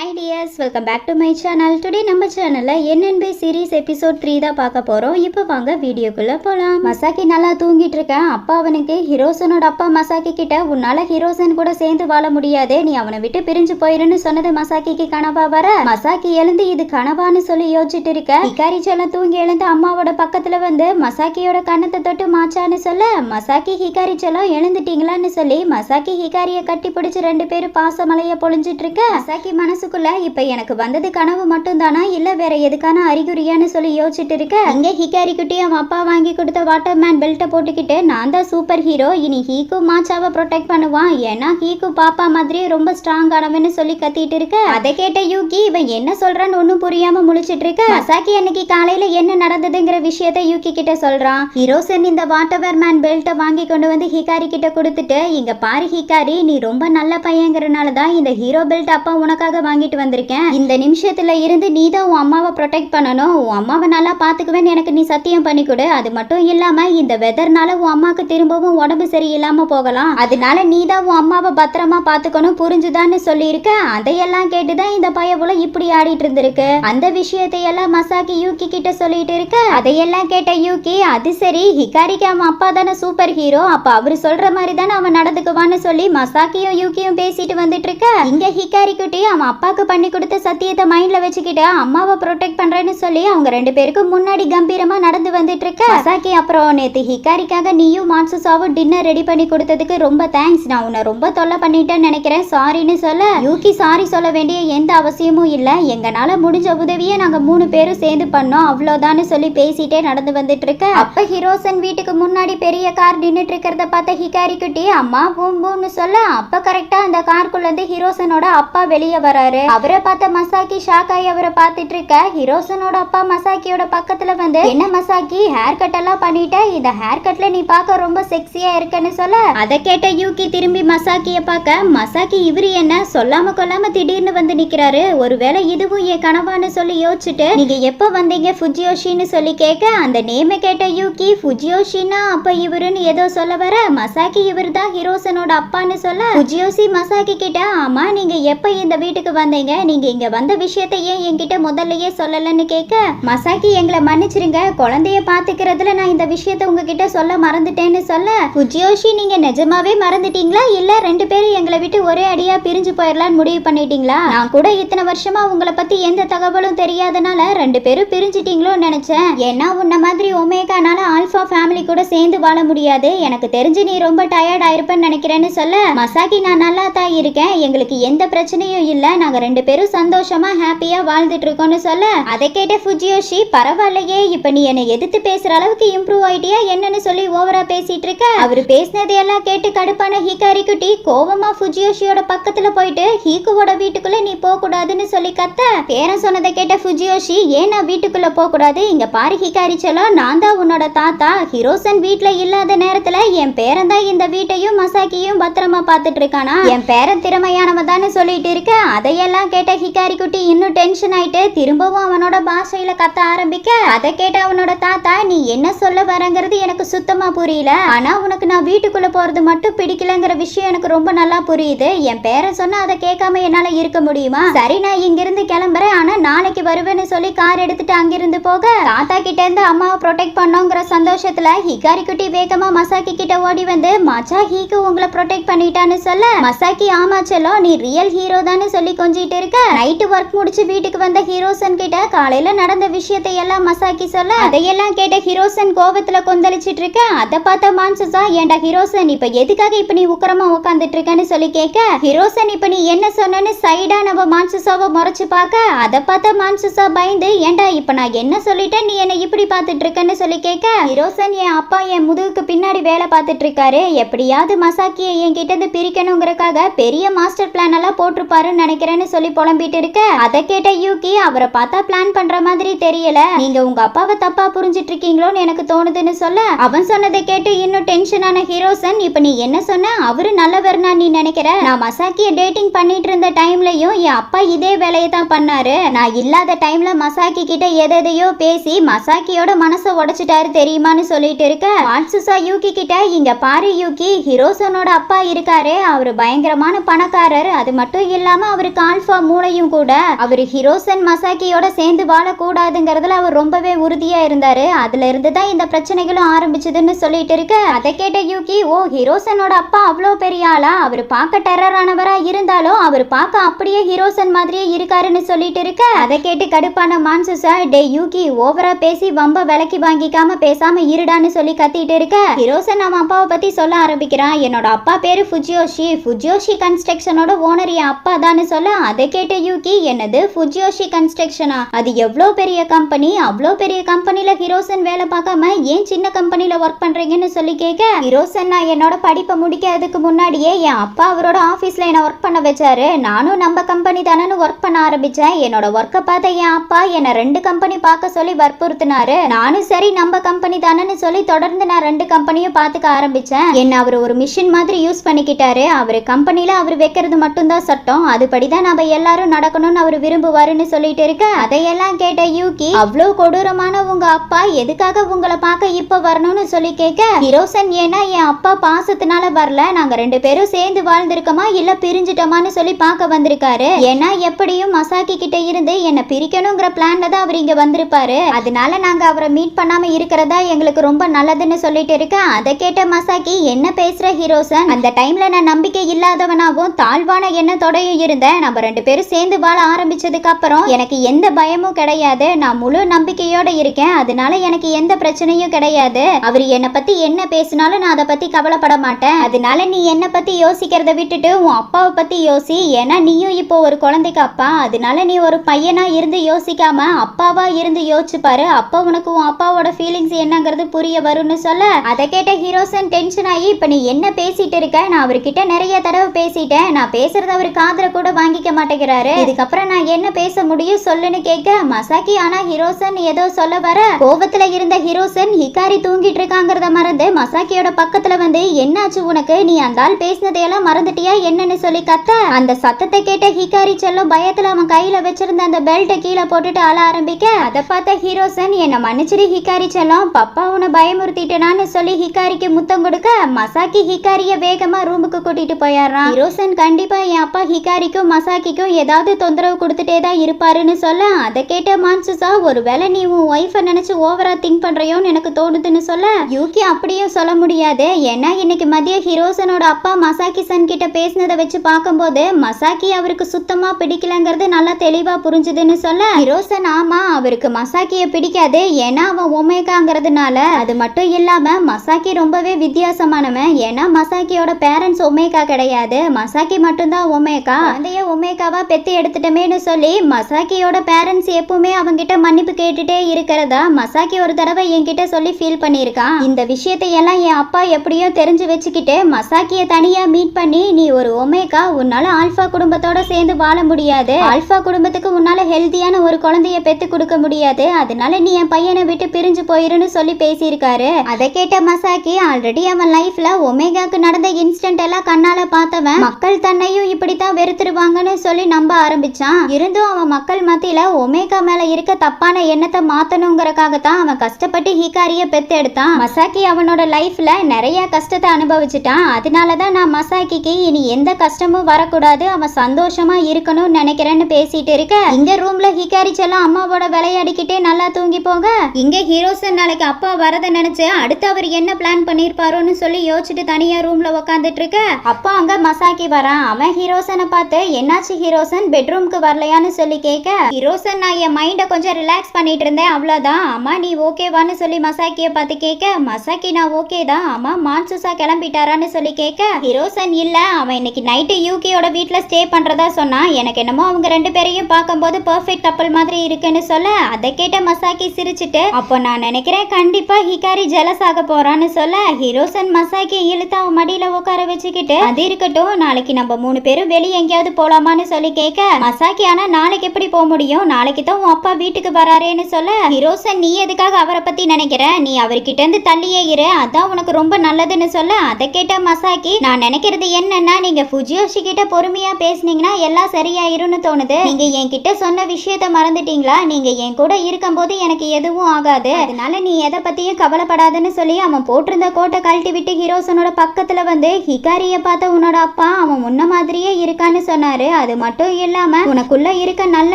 Hi dears welcome back to my channel today நம்ம சேனலில் NNP series episode three தான் பார்க்க போகிறோம் இப்போ வாங்க வீடியோக்குள்ளே போகலாம் மசாக்கி நல்லா தூங்கிட்டு இருக்கேன். அப்பா அவனுக்கு ஹீரோசனோட அப்பா மசாக்கி கிட்ட உன்னால ஹீரோசன் கூட சேர்ந்து வாழ முடியாது. நீ அவனை விட்டு பிரிஞ்சு போயிருன்னு சொன்னது மசாக்கிக்கு கனவா வர? மசாக்கி எழுந்து இது கனவான்னு சொல்லி யோசிச்சுட்டு இருக்க. ஹிகாரி செல்லம் தூங்கி எழுந்து அம்மாவோட பக்கத்தில் வந்து மசாக்கியோட கண்ணத்தை தொட்டு மாச்சான்னு சொல்ல. மசாக்கி ஹிகாரி செல்லம் எழுந்துட்டீங்களான்னு சொல்லி மசாக்கி ஹிகாரியை கட்டி பிடிச்சி ரெண்டு பேரும் பாசமலையை பொழிஞ்சிட்டு இருக்க. மசாக்கி மனசுக்குள்ள இப்ப எனக்கு வந்தது கனவு மட்டும் தானா இல்ல வேற எதுக்கான அறிகுறியான்னு சொல்லி யோசிச்சுட்டு இருக்க? இங்க ஹிகாரி குட்டி அவன் அப்பா வாங்கி கொடுத்த வாட்டர் மேன் பெல்ட்டை போட்டுக்கிட்டு நான் தான் சூப்பர் ஹீரோ இனி ஹீக்கு மாச்சாவை ப்ரொடெக்ட் பண்ணுவான். ஏன்னா ஹீக்கு பாப்பா மாதிரி ரொம்ப ஸ்ட்ராங் ஆனவன்னு சொல்லி கத்திட்டு இருக்க. அதை கேட்ட யூகி இவன் என்ன சொல்றான்னு ஒன்னும் புரியாம முழிச்சிட்டு இருக்க? மசாக்கி அன்னைக்கு காலையில என்ன நடந்ததுங்கிற விஷயத்த யூகி கிட்ட சொல்றான். ஹீரோசன் இந்த வாட்டர் மேன் பெல்ட்டை வாங்கி கொண்டு வந்து ஹிகாரி கிட்ட கொடுத்துட்டு இங்க பாரு ஹிகாரி நீ ரொம்ப நல்ல பையங்கிறனால தான் இந்த ஹீரோ பெல்ட் அப்பா உனக்காக வாங்கிட்டு வந்திருக்கேன். இந்த நிமிஷத்துல இருந்து நீ தான் உன் அம்மாவை ப்ரொடெக்ட் பண்ணணும். உன் அம்மாவை நல்லா பார்த்துக்குவேன்னு எனக்கு நீ சத்தியம் பண்ணி கொடு. அது மட்டும் இல்லாம இந்த வெதர்னால உன் அம்மாக்கு திரும்பவும் உடம்பு சரியில்லாம போகலாம். அதனால நீ தான் உன் அம்மாவை பத்திரமா பாத்துக்கணும் புரிஞ்சுதான்னு சொல்லியிருக்க. அதையெல்லாம் கேட்டுதான் இந்த பயபுல இப்படி ஆடிட்டு இருந்திருக்கு. அந்த விஷயத்தை எல்லாம் மசாக்கி யூகி கிட்ட சொல்லிட்டு இருக்க. அதையெல்லாம் கேட்ட யூகி அது சரி ஹிகாரிக்கு அவன் அப்பா தானே சூப்பர் ஹீரோ அப்ப அவரு சொல்ற மாதிரி தானே அவன் நடந்துக்குவான்னு சொல்லி மசாக்கியும் யூகியும் பேசிட்டு வந்துட்டு இருக்க. இங்க ஹிகாரி குட்டி அவன் அப்பாவுக்கு பண்ணி கொடுத்த சத்தியத்தை மைண்ட்ல வச்சுக்கிட்டு அம்மாவை ப்ரொடெக்ட் பண்றேன்னு சொல்லி அவங்க ரெண்டு பேருக்கும் முன்னாடி கம்பீரமா நடந்து வந்துட்டு இருக்க அசாக்கி அப்புறம் நேத்து ஹிகாரிக்காக நீயும் மான்சஸாவும் டின்னர் ரெடி பண்ணி கொடுத்ததுக்கு ரொம்ப தேங்க்ஸ் நான் உன்னை ரொம்ப தொல்லை பண்ணிட்டேன்னு நினைக்கிறேன். சாரின்னு சொல்ல யூகி சாரி சொல்ல வேண்டிய எந்த அவசியமும் இல்ல. எங்கனால முடிஞ்ச உதவியை நாங்க மூணு பேரும் சேர்ந்து பண்ணோம். அவ்வளோதான்னு சொல்லி பேசிட்டே நடந்து வந்துட்டு இருக்க அப்ப ஹீரோசன் வீட்டுக்கு முன்னாடி பெரிய கார் நின்றுட்டு இருக்கிறத பார்த்த ஹிகாரி குட்டி அம்மா பூம் பூம்னு சொல்ல அப்ப கரெக்டா அந்த கார்க்குள்ளேருந்து ஹீரோசனோட அப்பா வெளியே வராரு. அவரை பார்த்த மசாக்கி ஷாக் ஆகி அவரை பார்த்துட்டு இருக்க. ஹிரோசனோட அப்பா மசாக்கியோட பக்கத்துல வந்து என்ன மசாக்கி ஹேர் கட் எல்லாம் பண்ணிட்ட? இந்த ஹேர் கட்ல நீ பார்க்க ரொம்ப செக்ஸியா இருக்கன்னு சொல்ல? அதை கேட்ட யூகி திரும்பி மசாக்கிய பார்க்க மசாக்கி இவரு என்ன? சொல்லாம கொல்லாம திடீர்னு வந்து நிக்கிறாரு. ஒருவேளை இதுவும் என் கனவான்னு சொல்லி யோசிச்சுட்டு நீங்க எப்ப வந்தீங்க ஃபுஜியோஷின்னு சொல்லி கேட்க? அந்த நேமை கேட்ட யூகி ஃபுஜியோஷினா அப்ப இவருன்னு ஏதோ சொல்ல வர? மசாக்கி இவர் தான் ஹீரோசனோட அப்பான்னு சொல்ல? ஃபுஜியோசி மசாக்கி கிட்ட ஆமா நீங்க எப்ப இந்த வீட்டுக்கு வந்தீங்க? நீங்க இங்க வந்த விஷயத்த ஏன் என்கிட்ட முதல்லயே சொல்லலன்னு கேட்க மசாக்கி எங்களை மன்னிச்சிருங்க. குழந்தைய பாத்துக்கிறதுல நான் இந்த விஷயத்த உங்ககிட்ட சொல்ல மறந்துட்டேன்னு சொல்ல ஃபுஜியோஷி நீங்க நிஜமாவே மறந்துட்டீங்களா? இல்ல ரெண்டு பேரும் எங்களை விட்டு ஒரே அடியா பிரிஞ்சு போயிடலான்னு முடிவு பண்ணிட்டீங்களா? நான் கூட இத்தனை வருஷமா உங்களை பத்தி எந்த தகவலும் தெரியாதனால ரெண்டு பேரும் பிரிஞ்சிட்டீங்களோன்னு நினைச்சேன். ஏன்னா உன்ன மாதிரி ஒமேகானால ஆல்ஃபா ஃபேமிலி கூட சேர்ந்து வாழ முடியாது. எனக்கு தெரிஞ்சு நீ ரொம்ப டயர்ட் ஆயிருப்பேன்னு நினைக்கிறேன்னு சொல்ல மசாக்கி நான் நல்லா தான் இருக்கேன். எங்களுக்கு எந்த பிரச்சனையும் இல்ல. நாங்க ரெண்டு பேரும் சந்தோஷமா ஹாப்பியா வாழ்ந்துட்டு இருக்கோம்னு சொல்ல அதை கேட்ட ஃபுஜியோஷி பரவாயில்லையே இப்ப நீ என்னை எதிர்த்து பேசுற அளவுக்கு இம்ப்ரூவ் ஆயிட்டியா என்னன்னு சொல்லி ஓவரா பேசிட்டு இருக்க. அவர் பேசினதையெல்லாம் கேட்டு கடுப்பான ஹிகாரி குட்டி கோவமா ஃபுஜியோஷியோட பக்கத்துல போயிட்டு ஹீக்குவோட வீட்டுக்குள்ள நீ போக கூடாதுன்னு சொல்லி கத்த. பேரன் சொன்னதை கேட்ட ஃபுஜியோஷி ஏன் நான் வீட்டுக்குள்ள போக கூடாது இங்க பாரு ஹிகாரி செல்லம் நான் தான் உன்னோட தாத்தா. ஹிரோசன் வீட்டில் இல்லாத நேரத்துல என் பேரன் தான் இந்த வீட்டையும் மசாக்கியும் பத்திரமா பார்த்துட்டு இருக்கானா? என் பேரன் திறமையானவன் தானே சொல்லிட்டு இருக்க. அதையெல்லாம் கேட்ட ஹிகாரி குட்டி இன்னும் டென்ஷன் ஆயிட்டு திரும்பவும் அவனோட பாஷையில கத்த ஆரம்பிக்க அதை கேட்ட அவனோட தாத்தா நீ என்ன சொல்ல வரங்கிறது எனக்கு சுத்தமா புரியல. ஆனா உனக்கு நான் வீட்டுக்குள்ள போறது மட்டும் பிடிக்கலங்கிற விஷயம் எனக்கு ரொம்ப நல்லா புரியுது. என் பேரை சொன்னா அதை கேட்காம என்னால இருக்க முடியுமா? சரி நான் இங்கிருந்து கிளம்புறேன். ஆனா நாளைக்கு வருவேன்னு சொல்லி கார் எடுத்துட்டு அங்கிருந்து போக தாத்தா கிட்ட இருந்து அம்மாவை ப்ரொடெக்ட் பண்ணோங்கிற சந்தோஷத்துல ஹிகாரி குட்டி வேகமா மசாக்கி கிட்ட ஓடி வந்து மச்சா ஹீக்கு உங்களை ப்ரொடெக்ட் பண்ணிட்டான்னு சொல்ல. மசாக்கி ஆமா செல்லோ நீ ரியல் ஹீரோ தானே சொல்லி கொஞ்சிட்டு இருக்க? நைட்டு ஒர்க் முடிச்சு வீட்டுக்கு வந்த ஹீரோசன் கிட்ட காலையில நடந்த விஷயத்தை எல்லாம் மசாக்கி சொல்ல அதையெல்லாம் கேட்ட ஹீரோசன் கோபத்துல கொந்தளிச்சிட்டு இருக்க அதை பார்த்த மான்சஸா ஏண்டா ஹீரோசன் இப்ப எதுக்காக இப்ப நீ உக்கரமா உட்காந்துட்டு இருக்கன்னு சொல்லி கேட்க ஹீரோசன் இப்ப நீ என்ன சொன்னன்னு சைடா நம்ம மான்சுசாவை முறைச்சு பார்க்க அதை பார்த்த மான்சஸா பயந்து ஏண்டா இப்ப நான் என்ன சொல்லிட்டேன் நீ என்ன இப்படி பார்த்துட்டு இருக்கன்னு சொல்லி கேட்க ஹீரோசன் என் அப்பா என் முதுகுக்கு பின்னாடி வேலை பார்த்துட்டு இருக்காரு எப்படியாவது மசாக்கியை என்கிட்ட இருந்து பிரிக்கணுங்கிறக்காக பெரிய மாஸ்டர் பிளான் எல்லாம் போட்டிருப்பாருன்னு நினைக்கிறேன்னு சொல்லி புலம்பிட்டு இருக்க? அதை கேட்ட யூகி அவரை பார்த்தா பிளான் பண்ற மாதிரி தெரியல. நீங்க உங்க அப்பாவை தப்பா புரிஞ்சிட்டு இருக்கீங்களோன்னு எனக்கு தோணுதுன்னு சொல்ல அவன் சொன்னதை கேட்டு இன்னும் டென்ஷனான ஹீரோசன் இப்ப நீ என்ன சொன்ன? அவரு நல்லவர்னா நீ நினைக்கிற? நான் மசாக்கிய டேட்டிங் பண்ணிட்டு இருந்த டைம்லயும் என் அப்பா இதே வேலையை தான் பண்ணாரு. நான் இல்லாத டைம்ல மசாக்கி கிட்ட எதையோ பேசி மசாக்கியோட மனசை உடைச்சிட்டாரு தெரியுமான்னு சொல்லிட்டு இருக்க? மாட்சுசா யூகி கிட்ட இங்க பாரு யூகி ஹீரோசனோட அப்பா இருக்காரு. அவரு பயங்கரமான பணக்காரர். அது மட்டும் இல்லாம அவருக்கு ஆல்ஃபா மூளையும் கூட அவர் ஹிரோசன் மசாக்கியோட சேர்ந்து வாழக்கூடாதுங்கிறதுல அவர் ரொம்பவே உறுதியா இருந்தாரு. அதுல இருந்து தான் இந்த பிரச்சனைகளும் ஆரம்பிச்சதுன்னு சொல்லிட்டு இருக்க. அதை கேட்ட யூகி ஓ ஹிரோசனோட அப்பா அவ்வளோ பெரிய ஆளா? அவர் பார்க்க டெரரானவரா இருந்தாலும் அவர் பார்க்க அப்படியே ஹீரோசன் மாதிரியே இருக்காருன்னு சொல்லிட்டு இருக்க. அதை கேட்டு கடுப்பான மான்சுசா டே யூகி ஓவரா பேசி வம்ப விலக்கி வாங்கிக்காம பேசாம இருடான்னு சொல்லி கத்திட்டு இருக்க. ஹீரோசன் அவன் அப்பாவை பத்தி சொல்ல ஆரம்பிக்கிறான். என்னோட அப்பா பேரு ஃபுஜியோஷி. ஃபுஜியோஷி கன்ஸ்ட்ரக்ஷனோட ஓனர் என் அப்பா தான்னு சொல்ல அதை கேட்ட யூகி என்னது ஃபுஜியோஷி கன்ஸ்ட்ரக்ஷனா அது எவ்வளோ பெரிய கம்பெனி அவ்வளோ பெரிய கம்பெனில ஹீரோசன் வேலை பார்க்காம ஏன் சின்ன கம்பெனில ஒர்க் பண்றீங்கன்னு சொல்லி கேட்க ஹீரோசன் நான் என்னோட படிப்பை முடிக்கிறதுக்கு முன்னாடியே என் அப்பா அவரோட ஆஃபீஸ்ல என்ன ஒர்க் பண்ண வச்சாரு. நானும் நம்ம கம்பெனி தானே ஒர்க் பண்ண ஆரம்பிச்சேன். என்னோட ஒர்க்கை பார்த்த என் அப்பா என்னை ரெண்டு கம்பெனி பார்க்க சொல்லி வற்புறுத்தினாரு. நானும் சரி நம்ம கம்பெனி தானேன்னு சொல்லி தொடர்ந்து நான் ரெண்டு கம்பெனியும் பார்த்துக்க ஆரம்பிச்சேன். என்ன அவர் ஒரு மிஷின் மாதிரி யூஸ் பண்ணிக்கிட்டாரு. அவர் கம்பெனியில் அவர் வைக்கிறது மட்டும்தான் சட்டம். அதுபடி தான் நம்ம எல்லாரும் நடக்கணும்னு அவர் விரும்புவாருன்னு சொல்லிட்டு இருக்க? அதையெல்லாம் கேட்ட யூகி அவ்வளோ கொடூரமான உங்க அப்பா எதுக்காக உங்களை பார்க்க இப்ப வரணும்னு சொல்லி கேட்க ஹிரோசன் ஏன்னா என் அப்பா பாசத்தினால வரல நாங்க ரெண்டு பேரும் சேர்ந்து வாழ்ந்திருக்கோமா இல்ல பிரிஞ்சிட்டோமான்னு சொல்லி பார்க்க வந்திருக்காரு. ஏன்னா எப்படியும் மசாக்கி கிட்ட இருந்து என்ன பிரிக்கணுங்கிற பிளான்ல தான் அவர் இங்க வந்திருப்பாரு. அதனால நாங்க அவரை மீட் பண்ணாம இருக்கிறதா எங்களுக்கு ரொம்ப நல்லதுன்னு சொல்லிட்டு இருக்க. அதை கேட்ட மசாக்கி என்ன பேசுற ஹீரோசன்? அந்த டைம்ல நான் நம்பிக்கை இல்லாதவனாவும் தாழ்வான எண்ணத்தோடயும் இருந்தேன். நம்ம ரெண்டு பேரும் சேர்ந்து வாழ ஆரம்பிச்சதுக்கு அப்புறம் எனக்கு எந்த பயமும் கிடையாது. நான் முழு நம்பிக்கையோட இருக்கேன். அதனால எனக்கு எந்த பிரச்சனையும் கிடையாது. அவர் என்னை பத்தி என்ன பேசினாலும் நான் அதை பத்தி கவலைப்பட மாட்டேன். அதனால நீ என்னை பத்தி யோசிக்கிறத விட்டுட்டு உன் அப்பாவை பத்தி யோசி. ஏன்னா நீயும் இப்போ ஒரு குழந்தைக்கு அப்பா. அதனால நீ ஒரு பையனா இருந்து யோசிக்காம அப்பாவா இருந்து யோசிச்சு பாரு அப்பா உனக்கு உன் அப்பாவோட ஃபீலிங்ஸ் என்னங்கிறது புரிய வரும்னு சொல்ல. அதை கேட்ட ஹீரோசன் டென்ஷன் ஆகி இப்ப நீ என்ன பேசிட்டு இருக்க? நான் அவர்கிட்ட நிறைய தடவை பேசிட்டேன். நான் பேசுறது அவர் காதல கூட வாங்கிக்க மாட்டேங்கிறாரு. இதுக்கப்புறம் நான் என்ன பேச முடியும் சொல்லுன்னு கேட்க மசாக்கி ஆனா ஹீரோசன் ஏதோ சொல்ல வர. கோபத்துல இருந்த ஹீரோசன் ஹிகாரி தூங்கிட்டு இருக்காங்கிறத மறந்து மசாக்கியோட பக்கத்துல வந்து என்னாச்சு உனக்கு? நீ அந்த ஆள் பேசினதையெல்லாம் மறந்துட்டியா? என்னன்னு சொல்லி கத்த. அந்த சத்தத்தை கேட்ட ஹிகாரி செல்லும் பயத்துல அவன் கையில வச்சிருந்த அந்த பெல்ட்டை கீழே போட்டுட்டு அழ ஆரம்பிக்க அதை பார்த்த ஹீரோசன் என்ன மன்னிச்சிரு ஹிகாரி செல்லம். பப்பா உன்னை பயமுறுத்திட்டேனான்னு சொல்லி ஹிகாரிக்கு முத்தம் கொடுக்க மசாக்கி ஹிகாரிய வேகமா ரூமுக்கு கூட்டிட்டு போயிடுறான். ஹீரோசன் கண்டிப்பா என் அப்பா ஹிகாரிக்கும் மசாக்கிக்கும் ஏதாவது தொந்தரவு கொடுத்துட்டே தான் இருப்பாருன்னு சொல்ல அதை கேட்ட மான்சுசா ஒருவேளை நீ உன் ஒய்ஃபை நினைச்சு ஓவரா திங்க் பண்றியோன்னு எனக்கு தோணுதுன்னு சொல்ல யூகி அப்படியும் சொல்ல முடியாது. ஏன்னா இன்னைக்கு மதிய ஹீரோசனோட அப்பா மசாக்கி சன் கிட்ட பேசினதை வச்சு பார்க்கும்போது மசாக்கி அவருக்கு சுத்தமா பிடிக்கலங்கிறது நல்லா தெளிவா புரிஞ்சுதுன்னு சொல்ல ஹீரோசன் ஆமா அவருக்கு மசாக்கிய பிடிக்காது. ஏன்னா அவன் ஒமேகாங்கிறதுனால அது மட்டும் இல்லாம மசாக்கி ரொம்பவே வித்தியாசமானவன். ஏன்னா மசாக்கியோட பேரண்ட்ஸ் ஒமேகா கிடையாது. மசாக்கி மட்டும்தான் ஒமேகா குழந்தைய ஒமேகாவாக பெற்று எடுத்துட்டமேன்னு சொல்லி மசாக்கியோட பேரண்ட்ஸ் எப்பவுமே அவங்கிட்ட மன்னிப்பு கேட்டுட்டே இருக்கிறதா மசாக்கி ஒரு தடவை என்கிட்ட சொல்லி ஃபீல் பண்ணியிருக்கான் இந்த விஷயத்தை எல்லாம் என் அப்பா எப்படியோ தெரிஞ்சு வச்சுக்கிட்டு மசாக்கியை தனியாக மீட் பண்ணி நீ ஒரு ஒமேகா உன்னால ஆல்ஃபா குடும்பத்தோட சேர்ந்து வாழ முடியாது. ஆல்ஃபா குடும்பத்துக்கு உன்னால ஹெல்த்தியான ஒரு குழந்தைய பெற்று கொடுக்க முடியாது. அதனால நீ என் பையனை விட்டு பிரிஞ்சு போயிருன்னு சொல்லி பேசியிருக்காரு. அதை கேட்ட மசாக்கி ஆல்ரெடி அவன் லைஃப்ல ஒமேகாக்கு நடந்த இன்ஸ்டன்ட் எல்லாம் கண்ணால பார்த்தவன். மக்கள் தன்னையும் இப்படித்தான் வெறுத்துருவாங்கன்னு சொல்லி நம்ப ஆரம்பிச்சான். இருந்தும் அவன் மக்கள் மத்தியில ஒமேகா மேல இருக்க தப்பான எண்ணத்தை மாத்தணுங்கிறக்காகத்தான் அவன் கஷ்டப்பட்டு ஹிகாரிய பெத்து எடுத்தான் மசாக்கி அவனோட லைஃப்ல நிறைய கஷ்டத்தை அனுபவிச்சுட்டான். அதனாலதான் நான் மசாக்கிக்கு இனி எந்த கஷ்டமும் வரக்கூடாது அவன் சந்தோஷமா இருக்கணும்னு நினைக்கிறேன்னு பேசிட்டு இருக்க. இங்க ரூம்ல ஹிகாரி செல்லாம் அம்மாவோட விளையாடிக்கிட்டே நல்லா தூங்கி போங்க. இங்க ஹீரோசன் நாளைக்கு அப்பா வரத நினைச்சு அடுத்து அவர் என்ன பிளான் பண்ணிருப்பாரோன்னு சொல்லி யோசிச்சுட்டு தனியா ரூம்ல உக்காந்துட்டு இருக்க. அப்பா அங்க மசாக்கி வரான். அவன் ஹீரோசனை பார்த்து என்ன என்னாச்சு ஹீரோசன்? பெட்ரூம்க்கு வரலையான்னு சொல்லி கேட்க ஹீரோசன் நான் என் மைண்டை கொஞ்சம் ரிலாக்ஸ் பண்ணிட்டு இருந்தேன் அவ்வளோதான் அம்மா நீ ஓகேவான்னு சொல்லி மசாக்கிய பார்த்து கேட்க மசாக்கி நான் ஓகே தான். அம்மா மான்சுசா கிளம்பிட்டாரான்னு சொல்லி கேட்க ஹீரோசன் இல்ல. அவன் இன்னைக்கு நைட்டு யூகேயோட வீட்ல ஸ்டே பண்றதா சொன்னான் எனக்கு என்னமோ அவங்க ரெண்டு பேரையும் பார்க்கும்போது பர்ஃபெக்ட் கப்பல் மாதிரி இருக்குன்னு சொல்ல அதை கேட்ட மசாக்கி சிரிச்சிட்டு அப்போ நான் நினைக்கிறேன் கண்டிப்பா ஹிகாரி ஜெலஸ் ஆக போறான்னு சொல்ல ஹீரோசன் மசாக்கி இழுத்து அவன் மடியில உட்கார வச்சுக்கிட்டு அது இருக்கட்டும். நாளைக்கு நம்ம மூணு பேரும் வெளியே எங்கேயாவது போலாமான்னு சொல்லி கேட்க மசாக்கி ஆனா நாளைக்கு எப்படி போக முடியும்? நாளைக்கு தான் உன் அப்பா வீட்டுக்கு வராரேன்னு சொல்ல ஹிரோசன் நீ எதுக்காக அவரை பத்தி நினைக்கிற? நீ அவர்கிட்ட இருந்து தள்ளியே இரு. அதான் உனக்கு ரொம்ப நல்லதுன்னு சொல்ல அதை கேட்ட மசாக்கி நான் நினைக்கிறது என்னன்னா நீங்க ஃபுஜியோஷி கிட்ட பொறுமையா பேசுனீங்கன்னா எல்லாம் சரியாயிரும்னு தோணுது. நீங்க என்கிட்ட சொன்ன விஷயத்த மறந்துட்டீங்களா? நீங்க என் கூட இருக்கும்போது எனக்கு எதுவும் ஆகாது. அதனால நீ எதை பத்தியும் கவலைப்படாதுன்னு சொல்லி அவன் போட்டிருந்த கோட்டை கழட்டி விட்டு ஹீரோசனோட பக்கத்துல வந்து ஹிகாரிய பார்த்த உன்னோட அப்பா அவன் முன்ன மாதிரியே இருக்கான்னு சொன்னாரு. அது மட்டும் இல்லாம உனக்குள்ள இருக்க நல்ல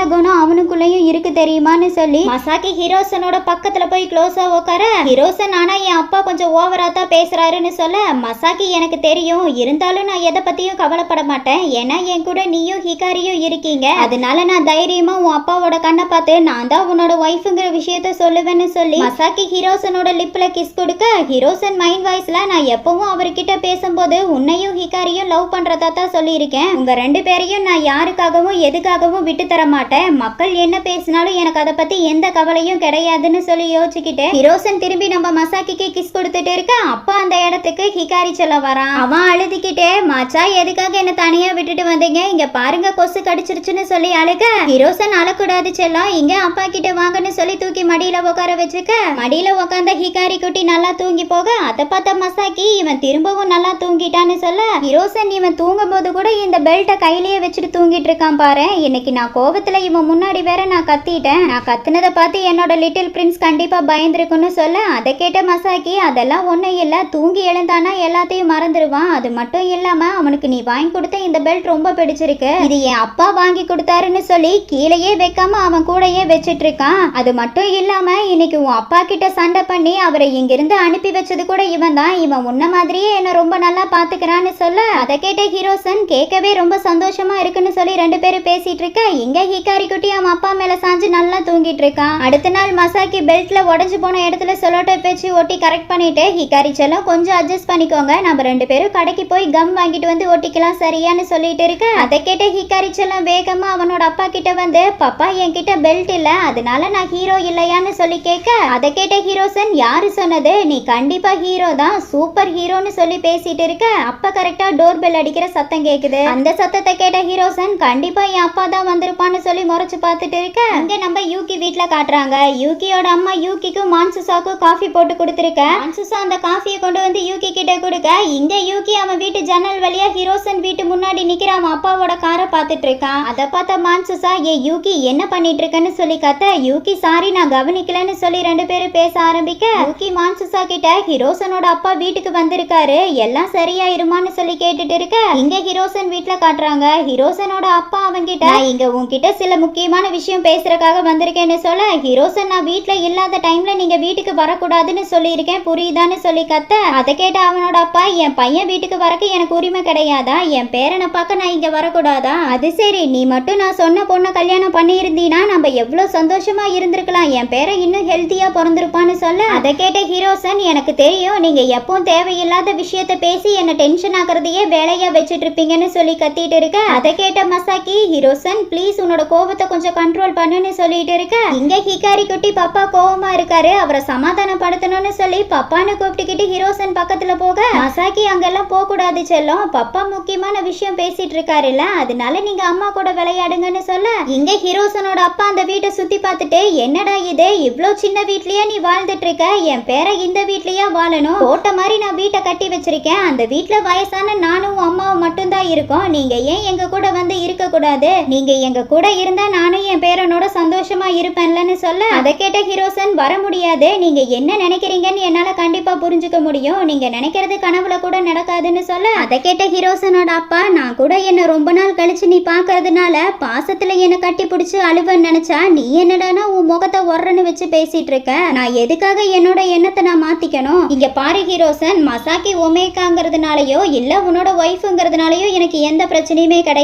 குணம் அவனுக்குள்ளயும் இருக்கு தெரியுமான்னு சொல்லி மசாக்கி ஹீரோசனோட பக்கத்துல போய் க்ளோஸா உட்கார ஹீரோசன் ஆனா என் அப்பா கொஞ்சம் ஓவரா தான் பேசுறாருன்னு சொல்ல மசாக்கி எனக்கு தெரியும். இருந்தாலும் நான் எதை பத்தியும் கவலைப்பட மாட்டேன். ஏன்னா என் கூட நீயும் ஹிகாரியும் இருக்கீங்க. அதனால நான் தைரியமா உன் அப்பாவோட கண்ணை பார்த்து நான் தான் உன்னோட ஒய்ஃபுங்கிற விஷயத்த சொல்லுவேன்னு சொல்லி மசாக்கி ஹீரோசனோட லிப்ல கிஸ் கொடுக்க ஹீரோசன் மைண்ட் வாய்ஸ்ல நான் எப்பவும் அவர்கிட்ட பேசும்போது உன்னையும் ஹிகாரியும் லவ் பண்றதா தான் சொல்லியிருக்கேன். உங்க ரெண்டு பேரையும் நான் யாருக்காகவும் எதுக்காகவும் விட்டு தர மாட்டேன். மக்கள் என்ன பேசினாலும் எனக்கு அதை பத்தி எந்த கவலையும் கிடையாதுன்னு சொல்லி யோசிச்சுக்கிட்டேன் ஹிரோசன் திரும்பி நம்ம மசாக்கிக்கு கிஸ் கொடுத்துட்டு இருக்க அப்பா அந்த இடத்துக்கு ஹிகாரி சொல்ல வரான். அவன் அழுதுகிட்டே மச்சா எதுக்காக என்ன தனியா விட்டுட்டு வந்தீங்க? இங்க பாருங்க கொசு கடிச்சிருச்சுன்னு சொல்லி அழுக. ஹிரோசன் அழக்கூடாது செல்லம். இங்க அப்பா கிட்ட வாங்கன்னு சொல்லி தூக்கி மடியில உட்கார வச்சுக்க மடியில உட்காந்த ஹிகாரி குட்டி நல்லா தூங்கி போக அதை பார்த்த மசாக்கி இவன் திரும்பவும் நல்லா தூங்கிட்டான்னு சொல்ல. ஹிரோசன் இவன் தூங்கும் போது கூட இந்த பெல்ட்டை கையிலேயே வச்சு வச்சுட்டு தூங்கிட்டு இருக்கான் பாரு. இன்னைக்கு நான் கோவத்தில் இவன் முன்னாடி வேற நான் கத்திட்டேன். நான் கத்துனதை பார்த்து என்னோட லிட்டில் பிரின்ஸ் கண்டிப்பாக பயந்துருக்குன்னு சொல்ல அதை கேட்ட மசாக்கி அதெல்லாம் ஒன்றும் இல்லை. தூங்கி எழுந்தானா எல்லாத்தையும் மறந்துடுவான் அது மட்டும் இல்லாமல் அவனுக்கு நீ வாங்கி கொடுத்த இந்த பெல்ட் ரொம்ப பிடிச்சிருக்கு. இது என் அப்பா வாங்கி கொடுத்தாருன்னு சொல்லி கீழேயே வைக்காம அவன் கூடயே வச்சிட்டு இருக்கான். அது மட்டும் இல்லாமல் இன்னைக்கு உன் அப்பா கிட்ட சண்டை பண்ணி அவரை இங்கிருந்து அனுப்பி வச்சது கூட இவன் தான். இவன் உன்ன மாதிரியே என்ன ரொம்ப நல்லா பார்த்துக்கிறான்னு சொல்ல அதை கேட்ட ஹீரோசன் கேட்கவே ரொம்ப சந்தோஷமா இருக்குன்னு சொல்லி ரெண்டு பேரும் பேசிட்டு இருக்க. இங்க ஹிகாரி குட்டி அவன் அப்பா மேல சாஞ்சு நல்லா தூங்கிட்டு இருக்கான். அடுத்த நாள் மசாக்கி பெல்ட்ல உடஞ்சு போன இடத்துல சொலோட்டோ பேச்சு ஒட்டி கரெக்ட் பண்ணிட்டு ஹிகாரி செல்லம் கொஞ்சம் அட்ஜஸ்ட் பண்ணிக்கோங்க. நம்ம ரெண்டு பேரும் கடைக்கு போய் கம் வாங்கிட்டு வந்து ஒட்டிக்கலாம் சரியான்னு சொல்லிட்டு இருக்க. அதை கேட்ட ஹிகாரி செல்லம் வேகமா அவனோட அப்பா கிட்ட வந்து பாப்பா என்கிட்ட பெல்ட் இல்ல. அதனால நான் ஹீரோ இல்லையான்னு சொல்லி கேட்க அதை கேட்ட ஹீரோசன் யாரு சொன்னது? நீ கண்டிப்பா ஹீரோ தான். சூப்பர் ஹீரோன்னு சொல்லி பேசிட்டு இருக்க. அப்ப கரெக்டா டோர் பெல் அடிக்கிற சத்தம் கேக்குது. அந்த சத்தத்தை கேட்ட ஹீரோசன் கண்டிப்பா என் அப்பா தான் வந்திருப்பான்னு சொல்லி முறைச்சு பார்த்துட்டு இருக்க. இங்க நம்ம யூகி வீட்ல காட்டுறாங்க. யூகியோட அம்மா யூகிக்கும் மான்சுசாக்கும் காஃபி போட்டு கொடுத்துருக்க. மான்சுசா அந்த காஃபியை கொண்டு வந்து யூகி கிட்ட கொடுக்க. இங்க யூகி அவன் வீட்டு ஜன்னல் வழியா ஹீரோசன் வீட்டு முன்னாடி நிக்கிற அவன் அப்பாவோட காரை பார்த்துட்டு இருக்கான். அதை பார்த்த மான்சுசா ஏ யூகி என்ன பண்ணிட்டு இருக்கன்னு சொல்லி கத்த. யூகி சாரி நான் கவனிக்கலன்னு சொல்லி ரெண்டு பேரும் பேச ஆரம்பிக்க. யூகி மான்சுசா கிட்ட ஹீரோசனோட அப்பா வீட்டுக்கு வந்திருக்காரு. எல்லாம் சரியாயிருமான்னு சொல்லி கேட்டுட்டு இருக்க. இங்க ஹீரோசன் வீட்டுல காட்டுறாங்க. ஹீரோ ஹீரோசனோட அப்பா அவன்கிட்ட "நான் இங்க உன்கிட்ட சில முக்கியமான விஷயம் பேசுறதுக்காக வந்திருக்கேன்னு சொல்ல ஹீரோசன் நான் வீட்டில் இல்லாத டைம்ல நீங்க வீட்டுக்கு வரக்கூடாதுன்னு சொல்லியிருக்கேன். புரியுதான்னு சொல்லி கத்த அதை கேட்ட அவனோட அப்பா என் பையன் வீட்டுக்கு வரக்கு எனக்கு உரிமை கிடையாதா? என் பேரனை பார்க்க நான் இங்க வரக்கூடாதா? அது சரி நீ மட்டும் நான் சொன்ன பொண்ணை கல்யாணம் பண்ணியிருந்தீனா நம்ம எவ்வளவு சந்தோஷமா இருந்திருக்கலாம். என் பேரை இன்னும் ஹெல்த்தியா பிறந்திருப்பான்னு சொல்ல. அதை கேட்ட ஹீரோசன் எனக்கு தெரியும் நீங்க எப்பவும் தேவையில்லாத விஷயத்த பேசி என்ன டென்ஷன் ஆக்குறதையே வேலையா வச்சுட்டு இருப்பீங்கன்னு சொல்லி கத்திட்டு இருக்க. அதை கேட்ட மசாக்கி ஹீரோசன் ப்ளீஸ் உன்னோட கோவத்தை கொஞ்சம் கண்ட்ரோல் பண்ணுன்னு சொல்லிட்டு இருக்க. இங்க ஹிகாரி குட்டி பப்பா கோவமா இருக்காரு அவரை சமாதானப்படுத்தணும்னு சொல்லி பப்பான்னு கூப்பிட்டுக்கிட்டு ஹீரோசன் பக்கத்துல போக. மசாக்கி அங்கெல்லாம் போக கூடாது செல்லும். பப்பா முக்கியமான விஷயம் பேசிட்டு இருக்காருல்ல அதனால நீங்க அம்மா கூட விளையாடுங்கன்னு சொல்ல. இங்க ஹீரோசனோட அப்பா அந்த வீட்டை சுத்தி பார்த்துட்டு என்னடா இது? இவ்ளோ சின்ன வீட்லயே நீ வாழ்ந்துட்டு இருக்க. என் பேர இந்த வீட்லயே வாழணும்? ஓட்ட மாதிரி நான் வீட்டை கட்டி வச்சிருக்கேன். அந்த வீட்டுல வயசான நானும் அம்மாவும் மட்டும்தான் இருக்கோம். நீங்க ஏன் எங்க கூட வந்து இருக்க கூடாது நீங்க எங்க கூட இருந்தா நானும் என் பேரனோட சந்தோஷமா இருப்பேன்லன்னு சொல்ல அதை கேட்ட ஹீரோசன் வர முடியாது. நீங்க என்ன நினைக்கிறீங்கன்னு என்னால கண்டிப்பா புரிஞ்சுக்க முடியும். நீங்க நினைக்கிறது கனவுல கூட நடக்காதுன்னு சொல்ல அதை கேட்ட ஹீரோசனோட அப்பா நான் கூட என்ன ரொம்ப நாள் கழிச்சு நீ பாக்குறதுனால பாசத்துல என்ன கட்டி பிடிச்சு அழுவன்னு நினைச்சா நீ என்னடானா உன் முகத்தை ஒர்றன்னு வச்சு பேசிட்டு இருக்க? நான் எதுக்காக என்னோட எண்ணத்தை நான் மாத்திக்கணும்? இங்க பாரு ஹீரோசன் மசாக்கி ஒமேக்காங்கிறதுனாலயோ இல்ல உன்னோட ஒய்ஃபுங்கிறதுனாலயோ எனக்கு எந்த பிரச்சனையுமே கிடையாது.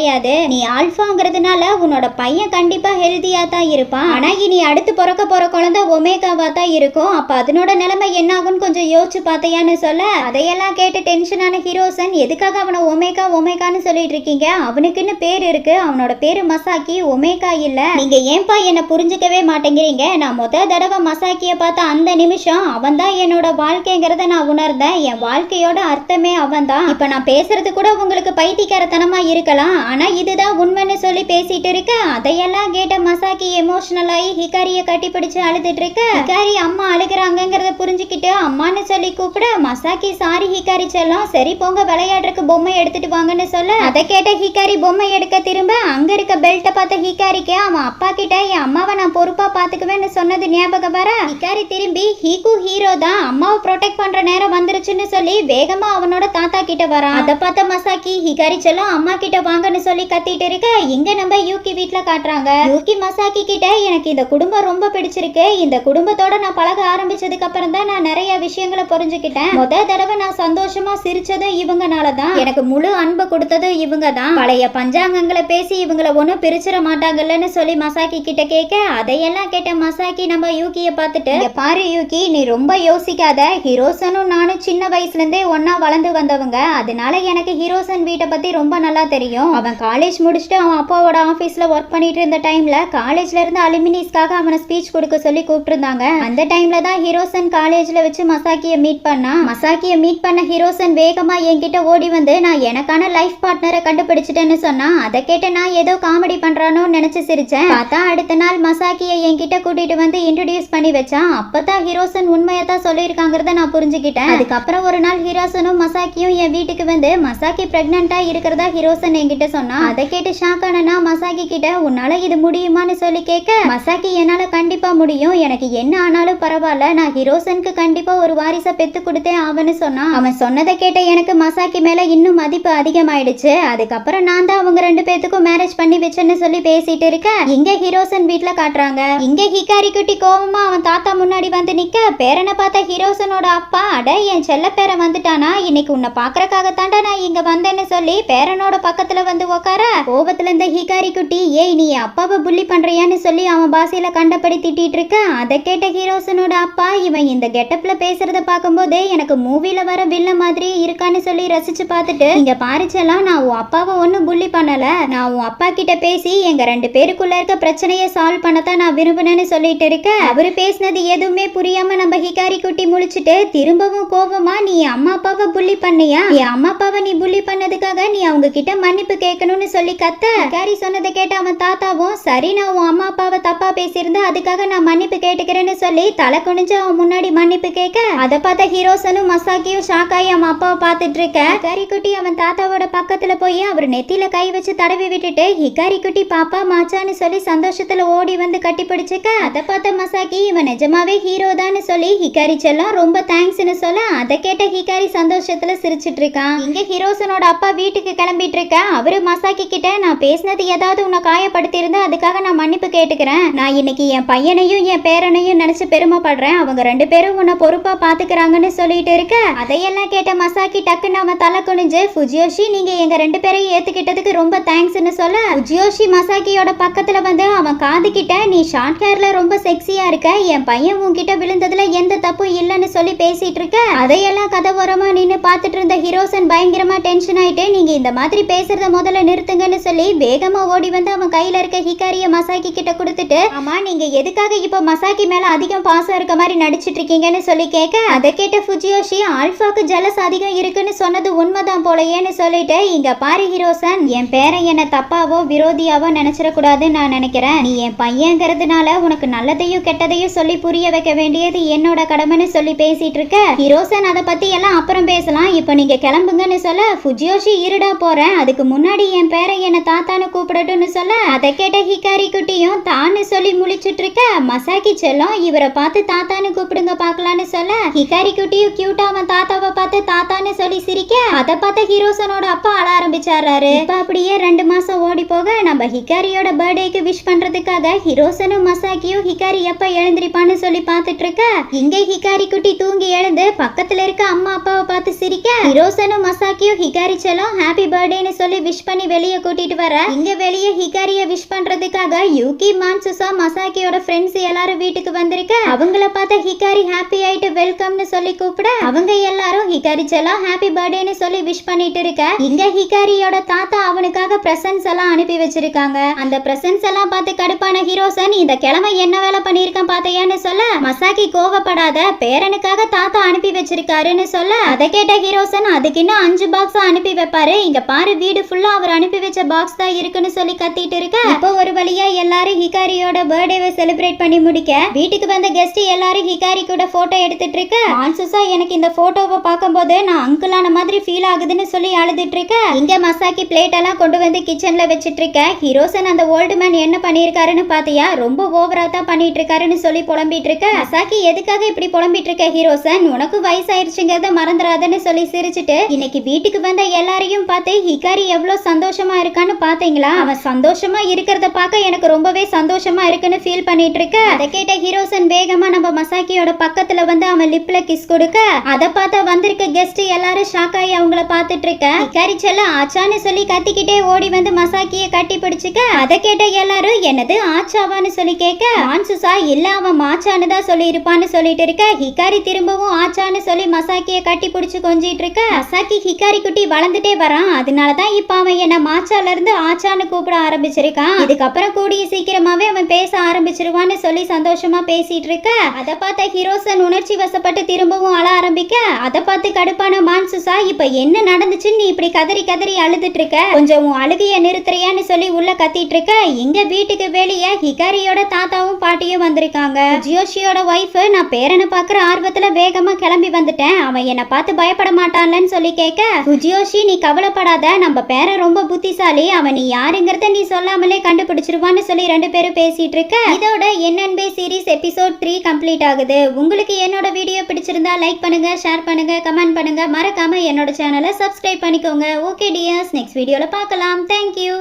நீ ஆல்ஃபாங்கிறதுனால உன்னோட பையன் கண்டிப்பா ஹெல்தியா தான் இருப்பான். ஆனா இனி அடுத்து பிறக்க போற குழந்தை ஒமேகாவா தான் இருக்கும். அப்ப அதனோட நிலைமை என்ன ஆகும்னு கொஞ்சம் யோசிச்சு பார்த்தையான்னு சொல்ல அதையெல்லாம் கேட்டு டென்ஷனான ஹீரோசன் எதுக்காக அவனை ஒமேகா ஒமேகான்னு சொல்லிட்டு இருக்கீங்க? அவனுக்குன்னு பேர் இருக்கு. அவனோட பேரு மசாக்கி ஒமேகா இல்ல. நீங்க ஏன்பா என்ன புரிஞ்சுக்கவே மாட்டேங்கிறீங்க? நான் முத தடவை மசாக்கிய பார்த்த அந்த நிமிஷம் அவன் தான் என்னோட வாழ்க்கைங்கிறத நான் உணர்ந்தேன். என் வாழ்க்கையோட அர்த்தமே அவன் தான். இப்ப நான் பேசுறது கூட உங்களுக்கு பைத்தியக்காரத்தனமா இருக்கலாம். ஆனால் இதுதான் உண்மைன்னு சொல்லி பேசிட்டு இருக்க. அதையெல்லாம் கேட்ட மசாக்கி எமோஷனல் ஆகி ஹிகாரியை கட்டி பிடிச்சு அழுதுட்டு இருக்க. ஹிகாரி அம்மா அழுகுறாங்கங்கிறத புரிஞ்சுக்கிட்டு அம்மான்னு சொல்லி கூப்பிட மசாக்கி சாரி ஹிகாரி செல்லம் சரி போங்க விளையாடுறதுக்கு பொம்மை எடுத்துட்டு வாங்கன்னு சொல்ல. அதை கேட்ட ஹிகாரி பொம்மை எடுக்க திரும்ப அங்க இருக்க பெல்ட்டை பார்த்த ஹிகாரிக்கு அவன் அப்பா கிட்ட என் அம்மாவை நான் பொறுப்பா பாத்துக்குவேன்னு சொன்னது ஞாபகம் வர? ஹிகாரி திரும்பி ஹீகு ஹீரோ தான் அம்மாவை ப்ரொடெக்ட் பண்ற நேரம் வந்துருச்சுன்னு சொல்லி வேகமா அவனோட தாத்தா கிட்ட வரான். அதை பார்த்த மசாக்கி ஹிகாரி செல்லம் அம்மா கிட்ட வாங்கன்னு சொல்லி கத்திட்டு இருக்க இங்க நம்ம யூகி வீட்ல காட்டுறாங்க. யூகி மசாக்கி கிட்ட எனக்கு இந்த குடும்பம் ரொம்ப பிடிச்சிருக்கு. இந்த குடும்பத்தோட நான் பழக ஆரம்பிச்சதுக்கு அப்புறம் தான் நான் நிறைய விஷயங்களை புரிஞ்சுக்கிட்டேன். முத தடவை நான் சந்தோஷமா சிரிச்சதும் இவங்கனால தான் எனக்கு முழு அன்பு கொடுத்ததும் இவங்க தான் பழைய பஞ்சாங்கங்களை பேசி இவங்கள ஒன்றும் பிரிச்சிட மாட்டாங்கல்லன்னு சொல்லி மசாக்கி கிட்ட கேட்க அதையெல்லாம் கேட்ட மசாக்கி நம்ம யூகிய பார்த்துட்டு பாரு யூகி நீ ரொம்ப யோசிக்காத. ஹீரோசனும் நானும் சின்ன வயசுல இருந்தே ஒன்னா வளர்ந்து வந்தவங்க. அதனால எனக்கு ஹீரோசன் வீட்டை பத்தி ரொம்ப நல்லா தெரியும். அவன் காலேஜ் முடிச்சுட்டு அவன் அப்பாவோட ஆஃபீஸில் ஒர்க் பண்ணிட்டு இருந்த டைமில் காலேஜ்லேருந்து அலுமினிஸ்க்காக அவனை ஸ்பீச் கொடுக்க சொல்லி கூப்பிட்டுருந்தாங்க. அந்த டைமில் தான் ஹீரோசன் காலேஜில் வச்சு மசாக்கியை மீட் பண்ணா. மசாக்கியை மீட் பண்ண ஹீரோசன் வேகமாக என்கிட்ட ஓடி வந்து நான் எனக்கான லைஃப் பார்ட்னரை கண்டுபிடிச்சிட்டேன்னு சொன்னான் அதை கேட்டு நான் ஏதோ காமெடி பண்ணுறானோன்னு நினச்சி சிரிச்சேன். பார்த்தா அடுத்த நாள் மசாக்கியை என்கிட்ட கூட்டிட்டு வந்து இன்ட்ரடியூஸ் பண்ணி வச்சான். அப்பதான் ஹீரோசன் உண்மையை தான் சொல்லியிருக்காங்கிறத நான் புரிஞ்சுக்கிட்டேன். அதுக்கப்புறம் ஒரு நாள் ஹீரோசனும் மசாக்கியும் என் வீட்டுக்கு வந்து மசாக்கி ப்ரெக்னெண்ட்டாக இருக்கிறதா ஹீரோசன் என்கிட்ட சொன்னா அதை கேட்டு ஷாக் ஆனா மசாக்கி கிட்ட உன்னால இது முடியுமான்னு சொல்லி கேட்க? மசாக்கி என்னால கண்டிப்பா முடியும். எனக்கு என்ன ஆனாலும் பரவாயில்ல. நான் ஹீரோசனுக்கு கண்டிப்பா ஒரு வாரிசை பெத்து கொடுத்தே ஆவன்னு சொன்னா அவன் சொன்னதை கேட்ட எனக்கு மசாக்கி மேல இன்னும் மதிப்பு அதிகமாயிடுச்சு. அதுக்கப்புறம் நான் தான் அவங்க ரெண்டு பேத்துக்கும் மேரேஜ் பண்ணி வச்சேன்னு சொல்லி பேசிட்டு இருக்க. இங்க ஹீரோசன் வீட்டுல காட்டுறாங்க? இங்க ஹிகாரி குட்டி கோவமா அவன் தாத்தா முன்னாடி வந்து நிக்க. பேரனை பார்த்த ஹீரோசனோட அப்பா அட என் செல்ல பேரன் வந்துட்டானா. இன்னைக்கு உன்னை பாக்குறக்காகத்தாண்டா நான் இங்க வந்தேன்னு சொல்லி பேரனோட பக்கத்துல வந்து உக்கார கோபத்துல இருந்த ஹிகாரி குட்டி ஏய் நீ அப்பாவை புள்ளி பண்றியான்னு சொல்லி அவன் பாசையில கண்டபடி திட்டிட்டு இருக்க? அதை கேட்ட ஹீரோசனோட அப்பா இவன் இந்த கெட்டப்ல பேசுறத பார்க்கும்போதே எனக்கு மூவில வர வில்ல மாதிரி இருக்கான்னு சொல்லி ரசிச்சு பார்த்துட்டு இங்க பாரிச்செல்லாம் நான் உன் அப்பாவை ஒன்றும் புள்ளி பண்ணல. நான் உன் அப்பா கிட்ட பேசி எங்க ரெண்டு பேருக்குள்ள இருக்க பிரச்சனையை சால்வ் பண்ணத்தான் நான் விரும்பினேன்னு சொல்லிட்டு இருக்க. அவரு பேசினது எதுவுமே புரியாம நம்ம ஹிகாரி குட்டி முழிச்சிட்டு திரும்பவும் கோபமா நீ அம்மா அப்பாவை புள்ளி பண்ணியா? என் அம்மா அப்பாவை நீ புள்ளி பண்ணதுக்காக நீ அவங்க கிட்ட மன்னிப்பு கேட்க கேட்கணும்னு சொல்லி கத்த கேரி சொன்னதை கேட்ட அவன் தாத்தாவும் சரி நான் உன் அம்மா அப்பாவை தப்பா பேசியிருந்தா அதுக்காக நான் மன்னிப்பு கேட்டுக்கிறேன்னு சொல்லி தலை குனிஞ்சு அவன் முன்னாடி மன்னிப்பு கேட்க அதை பார்த்த ஹீரோசனும் மசாக்கியும் ஷாக் ஆகி அவன் அப்பாவை பார்த்துட்டு இருக்க. ஹிகாரி குட்டி அவன் தாத்தாவோட பக்கத்துல போய் அவர் நெத்தியில கை வச்சு தடவி விட்டுட்டு ஹிகாரி குட்டி பாப்பா மாச்சான்னு சொல்லி சந்தோஷத்துல ஓடி வந்து கட்டி பிடிச்சிக்க. அதை பார்த்த மசாக்கி இவன் நிஜமாவே ஹீரோ தான்னு சொல்லி ஹிகாரி செல்லம் ரொம்ப தேங்க்ஸ்னு சொல்ல அதை கேட்ட ஹிகாரி சந்தோஷத்துல சிரிச்சிட்டு இருக்கான். இங்க ஹீரோசனோட அப்பா வீட்டுக்கு கிளம்பிட்டு இருக்க அவரு மசாக்கி கிட்ட நான் பேசினது ஏதாவது உன்னை காயப்படுத்தியிருந்தா அதுக்காக நான் மன்னிப்பு கேட்டுக்கிறேன். நான் இன்னைக்கு என் பையனையும் என் பேரனையும் நினைச்சு பெருமைப்படுறேன். அவங்க ரெண்டு பேரும் உன்னை பொறுப்பா பாத்துக்கிறாங்கன்னு சொல்லிட்டு இருக்க. அதையெல்லாம் கேட்ட மசாக்கி டக்குன்னு அவன் தலை குனிஞ்சு ஃபுஜியோஷி நீங்க எங்க ரெண்டு பேரையும் ஏத்துக்கிட்டதுக்கு ரொம்ப தேங்க்ஸ்னு சொல்ல. ஃபுஜியோஷி மசாக்கியோட பக்கத்துல வந்து அவன் காது கிட்ட நீ ஷார்ட் ஹேர்ல ரொம்ப செக்ஸியா இருக்க. என் பையன் உன்கிட்ட விழுந்ததுல எந்த தப்பும் இல்லைன்னு சொல்லி பேசிட்டு இருக்க. அதையெல்லாம் கதை ஓரமா நின்னு பார்த்துட்டு இருந்த ஹீரோசன் பயங்கரமா டென்ஷன் ஆயிட்டு நீங்க இந்த மாதிரி பேசுறத முதல்ல நிறுத்துங்கன்னு சொல்லி வேகமா ஓடி வந்து அவன் கையில இருக்க ஹிகாரிய மசாக்கி கிட்ட கொடுத்துட்டு ஆமா நீங்க எதுக்காக இப்ப மசாக்கி மேல அதிகம் பாசம் இருக்க மாதிரி நடிச்சிட்டு இருக்கீங்கன்னு சொல்லி கேட்க அதை கேட்ட ஃபுஜியோஷி ஆல்ஃபாக்கு ஜலஸ் அதிகம் இருக்குன்னு சொன்னது உண்மைதான் போலயேன்னு சொல்லிட்டு இங்க பாரு ஹீரோசன் என் பேரன் என்ன தப்பாவோ விரோதியாவோ நினைச்சிடக்கூடாதுன்னு நான் நினைக்கிறேன். நீ என் பையங்கிறதுனால உனக்கு நல்லதையும் கெட்டதையும் சொல்லி புரிய வைக்க வேண்டியது என்னோட கடமைன்னு சொல்லி பேசிட்டு இருக்க. ஹீரோசன் அதை பத்தி எல்லாம் அப்புறம் பேசலாம். இப்போ நீங்க கிளம்புங்கன்னு சொல்ல ஃபுஜியோஷி இருடா போறேன். அதுக்கு முன்னாடி என் பேரை என்ன தாத்தான்னு கூப்பிடட்டும்னு சொல்ல அதை கேட்ட ஹிகாரி குட்டியும் தான்னு சொல்லி முழிச்சிட்டு இருக்க மசாக்கி செல்லம் இவரை பார்த்து தாத்தான்னு கூப்பிடுங்க பார்க்கலான்னு சொல்ல ஹிகாரி குட்டியும் கியூட்டா அவன் தாத்தாவை பார்த்து தாத்தான்னு சொல்லி சிரிக்க அதை பார்த்த ஹீரோசனோட அப்பா அழ ஆரம்பிச்சாரு இப்ப அப்படியே ரெண்டு மாசம் ஓடி போக நம்ம ஹிகாரியோட பர்த்டேக்கு விஷ் பண்றதுக்காக ஹீரோசனும் மசாக்கியும் ஹிகாரி எப்ப எழுந்திருப்பான்னு சொல்லி பார்த்துட்டு இருக்க இங்க ஹிகாரி குட்டி தூங்கி எழுந்து பக்கத்துல இருக்க அம்மா அப்பாவை பார்த்து சிரிக்க ஹீரோசனும் மசாக்கியும் ஹிகாரி செல்லும் ஹாப்பி பர்த்டேன்னு சொல்லி விஷ் பண்ணி வெளியே கூட்டிட்டு வர? இங்க வெளியே ஹிகாரிய விஷ் பண்றதுக்காக யூகி மான்சுசா மசாக்கியோட ஃப்ரெண்ட்ஸ் எல்லாரும் வீட்டுக்கு வந்திருக்க? அவங்கள பார்த்த ஹிகாரி ஹாப்பி ஆயிட்டு வெல்கம்னு சொல்லி கூப்பிட அவங்க எல்லாரும் ஹிகாரி செல்லம் ஹாப்பி பர்த்டேன்னு சொல்லி விஷ் பண்ணிட்டு இருக்க. இங்க ஹிகாரியோட தாத்தா அவனுக்காக பிரசன்ஸ் எல்லாம் அனுப்பி வச்சிருக்காங்க. அந்த பிரசன்ஸ் எல்லாம் பார்த்து கடுப்பான ஹீரோசன் இந்த கிழமை என்ன வேலை பண்ணியிருக்கான் பார்த்தையான்னு சொல்ல மசாக்கி கோவப்படாத பேரனுக்காக தாத்தா அனுப்பி வச்சிருக்காருன்னு சொல்ல அதை கேட்ட ஹீரோசன் அதுக்கு இன்னும் அஞ்சு பாக்ஸ் அனுப்பி வைப்பாரு. இங்க பாரு வீடு ஃபுல்லா அவர் அனுப்பி வச்ச பாக்ஸ் தான் இருக்குன்னு சொல்லி கத்திட்டு இருக்க? இப்போ ஒரு வழியா எல்லாரும் ஹிகாரியோட பர்த்டேவை செலிப்ரேட் பண்ணி முடிக்க வீட்டுக்கு வந்த கெஸ்ட் எல்லாரும் ஹிகாரி கூட போட்டோ எடுத்துட்டு இருக்க? மான்சுசா எனக்கு இந்த போட்டோவை பார்க்கும்போது நான் அங்கிளான மாதிரி ஃபீல் ஆகுதுன்னு சொல்லி அழுதுட்டு இருக்க? இங்க மசாக்கி பிளேட் எல்லாம் கொண்டு வந்து கிச்சன்ல வச்சிட்டு இருக்க. ஹீரோசன் அந்த ஓல்டு மேன் என்ன பண்ணியிருக்காருன்னு பாத்தியா? ரொம்ப ஓவரா தான் பண்ணிட்டு இருக்காருன்னு சொல்லி புலம்பிட்டு இருக்க. மசாக்கி எதுக்காக இப்படி புலம்பிட்டு இருக்க ஹீரோசன் உனக்கு வயசாயிருச்சுங்கிறத மறந்துடாதன்னு சொல்லி சிரிச்சிட்டு இன்னைக்கு வீட்டுக்கு வந்த எல்லாரையும் பார்த்து ஹிகாரி எவ்வளவு சந்தோஷமா இருக்கான்னு பாத்தீங்களா? அவன் சந்தோஷமா இருக்கிறத பார்க்க எனக்கு ரொம்பவே சந்தோஷமா இருக்குன்னு ஃபீல் பண்ணிட்டு இருக்க அதை கேட்ட ஹீரோசன் வேகமா நம்ம மசாக்கியோட பக்கத்துல வந்து அவன் லிப்ல கிஸ் கொடுக்க. அதை பார்த்தா வந்திருக்க கெஸ்ட் எல்லாரும் ஷாக் ஆகி அவங்கள பார்த்துட்டு இருக்க ஹிகாரி செல்ல ஆச்சான்னு சொல்லி கத்திக்கிட்டே ஓடி வந்து மசாக்கிய கட்டி பிடிச்சுக்க. அதை கேட்ட எல்லாரும் என்னது ஆச்சாவான்னு சொல்லி கேட்க. ஆன்சுசா இல்ல அவன் மாச்சான்னு தான் சொல்லி இருப்பான்னு சொல்லிட்டு இருக்க ஹிகாரி திரும்பவும் ஆச்சான்னு சொல்லி மசாக்கிய கட்டி பிடிச்சு கொஞ்சிட்டு இருக்க மசாக்கி ஹிகாரி குட்டி வளர்ந்துட்டே வரான். அதனாலதான் இப்ப அவன் என்ன மாச்சால இருந்து ஆச்சான்னு கூப்பிட ஆரம்பிச்சிருக்கான் இதுக்கப்புறம் கூடிய சீக்கிரமாவே அவன் பேச ஆரம்பிச்சிருவான்னு சொல்லி சந்தோஷமா பேசிட்டு இருக்க? அதை பார்த்த ஹீரோசன் உணர்ச்சி வசப்பட்டு திரும்பவும் அழ ஆரம்பிக்க அதை பார்த்து கடுப்பான மான்சுசா இப்ப என்ன நடந்துச்சுன்னு நீ இப்படி கதறி கதறி அழுதுட்டு இருக்க? கொஞ்சம் உன் அழுகைய நிறுத்துறியான்னு சொல்லி உள்ள கத்திட்டு இருக்க? எங்க வீட்டுக்கு வெளியே ஹிகாரியோட தாத்தாவும் பாட்டியும் வந்திருக்காங்க. ஜியோஷியோட ஒய்ஃப் நான் பேரனை பாக்குற ஆர்வத்துல வேகமா கிளம்பி வந்துட்டேன். அவன் என்னை பார்த்து பயப்பட மாட்டான்லன்னு சொல்லி கேட்க ஜியோஷி நீ கவலைப்படாத. நம்ம பேரன் ரொம்ப ரொம்ப புத்திசாலி. அவன் நீ யாருங்கிறத நீ சொல்லாமலே கண்டுபிடிச்சிருவான்னு சொல்லி ரெண்டு பேரும் பேசிட்டு இருக்க இதோட NNB series episode three complete ஆகுது. உங்களுக்கு என்னோட வீடியோ பிடிச்சிருந்தா லைக் பண்ணுங்க ஷேர் பண்ணுங்க கமெண்ட் பண்ணுங்க. மறக்காம என்னோட சேனலை சப்ஸ்கிரைப் பண்ணிக்கோங்க. ஓகே டியர்ஸ் நெக்ஸ்ட் வீடியோல பார்க்கலாம். தேங்க்யூ